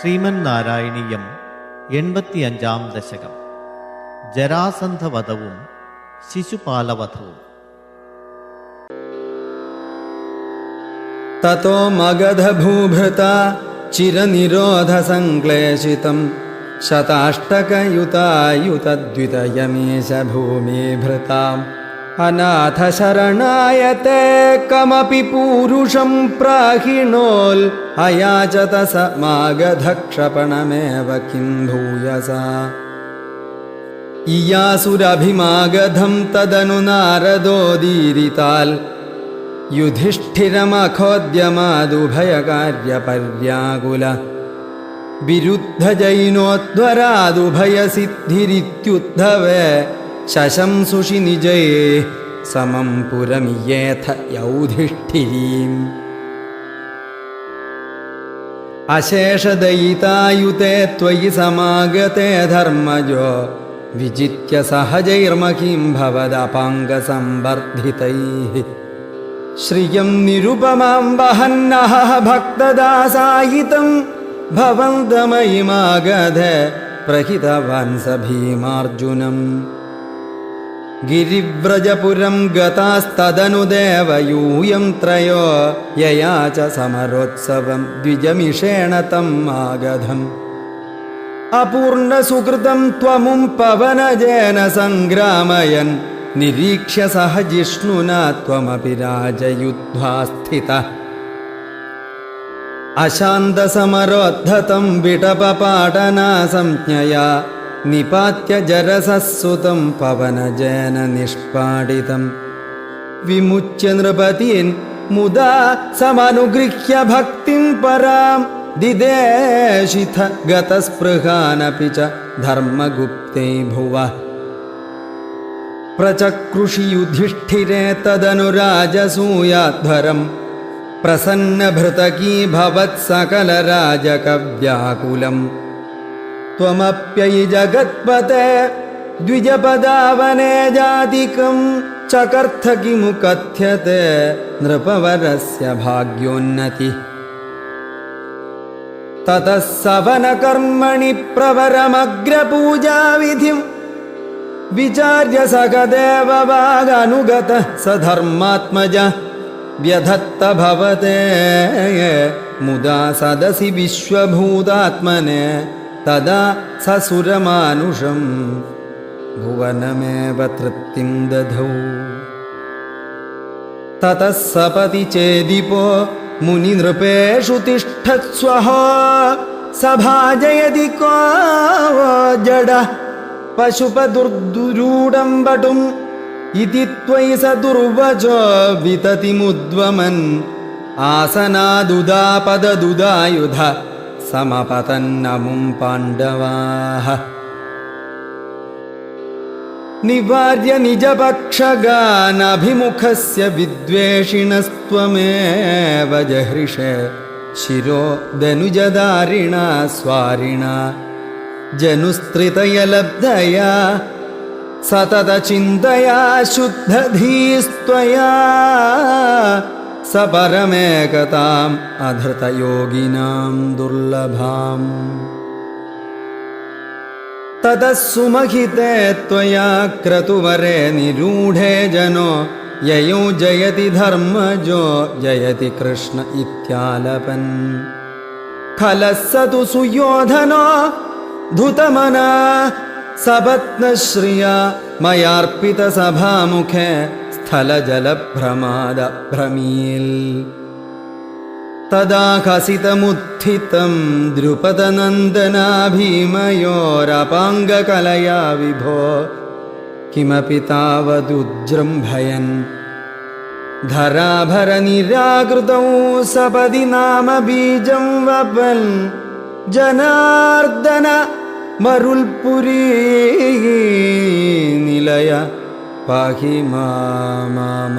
ശ്രീമന്നാരായണീയം എൺപത്തിയഞ്ചാം ദശകം. ജരാസന്ധവധവും श्रीमन्नारायणीयं ततो मगधूता चिरनिरोधसंक्लेशितं शताष्टकयुतायुतद्वितयमीशभूमे भृताम् अनाथशरणाय ते कमपि पूरुषं प्राहिणोल् अयाचत स मागधक्षपणमेव किं भूयसा इयासुरभिमागधं तदनु नारदोदीरिताल् युधिष्ठिरमखोद्यमादुभयकार्यपर्याकुल विरुद्धजैनोद्वरादुभयसिद्धिरित्युद्धवे ശശംസുഷി നിജയേ സമം പുരമിയേഥ യൗധിഷ്ഠിരീം. അശേഷദയിതായുതേ ത്വയി സമാഗതേ ധർമ്മജോ വിജിത്യ സഹജൈർമഹീം ഭവദപാംഗസംവർദ്ധിതൈ. ശ്രിയം നിരുപമാം വഹന്നഹ ഭക്തദാസാഹിതം ഭവന്തമയിമാഗധ പ്രഹിതവാൻ സഭീമാർജുനം गिरिव्रजपुरं गतास्तदनु देवयूयं त्रयो यया च समरोत्सवं द्विजमिषेण तम् आगधम् अपूर्णसुकृतं त्वमुं पवनजेन सङ्ग्रामयन् निरीक्ष्य सह जिष्णुना त्वमपि राजयुद्ध्वा स्थितः अशान्तसमरोद्धतं विटपपाटना संज्ञया निपात्य जरसः सुतं पवनजेन निष्पाडितम् विमुच्य नृपतीन् मुदा समनुगृह्य भक्तिं परां। दिदेशिथ गतस्पृहानपि च धर्मगुप्ते भुवः। प्रचक्रुषि युधिष्ठिरे प्रसन्नभृतकी भवत्सकलराजकव्याकुलम् त्वमप्ययि जगत्पते द्विजपदावने जातिकं चकर्थ किमु कथ्यते नृपवरस्य भाग्योन्नतिः। ततः सवनकर्मणि प्रवरमग्रपूजाविधिम् विचार्य सकदेववागनुगतः स धर्मात्मज व्यधत्त भवते मुदा सदसि विश्वभूतात्मने തദാ സസുരമാനുഷം ഭുവനമേവ തൃപ്തിം ദധൗ. തതഃ സപതി ചേദിപോ മുനിനൃപേഷു തിഷ്ഠത്സ്വഹ. സഭാജയതി കോ ജഡ. പശുപദുർദുരൂഢം വടും ഇതി ത്വയി സ ദുർവചോ വിതതിമുദ്വമൻ. ആസനാദുദാപദുദായുധ समपतन्नमुं पाण्डवाः। निवार्य निजपक्षगानभिमुखस्य विद्वेषिणस्त्वमेव जहृषे। शिरो दनुजदारिणा स्वारिणा। जनुस्त्रितयलब्धया। सततचिन्तया शुद्धधीस्त्वया स परमेकताम् अधृतयोगिनां दुर्लभाम्। ततः सुमहिते त्वया क्रतुवरे निरूढे जनो ययो जयति धर्मजो जयति कृष्ण इत्यालपन्। खलः स तु सुयोधनो धुतमना सपत्नश्रिया मयार्पितसभामुखे स्थलजलभ्रमादभ्रमील् तदा हसितमुत्थितं द्रुपदनन्दना भीमयोरपाङ्गकलया विभो किमपि तावदुज्जृम्भयन् धराभरनिराकृतौ सपदि नाम बीजं वपन् जनार्दन मरुल्पुरी പാഹി മാമയാൽ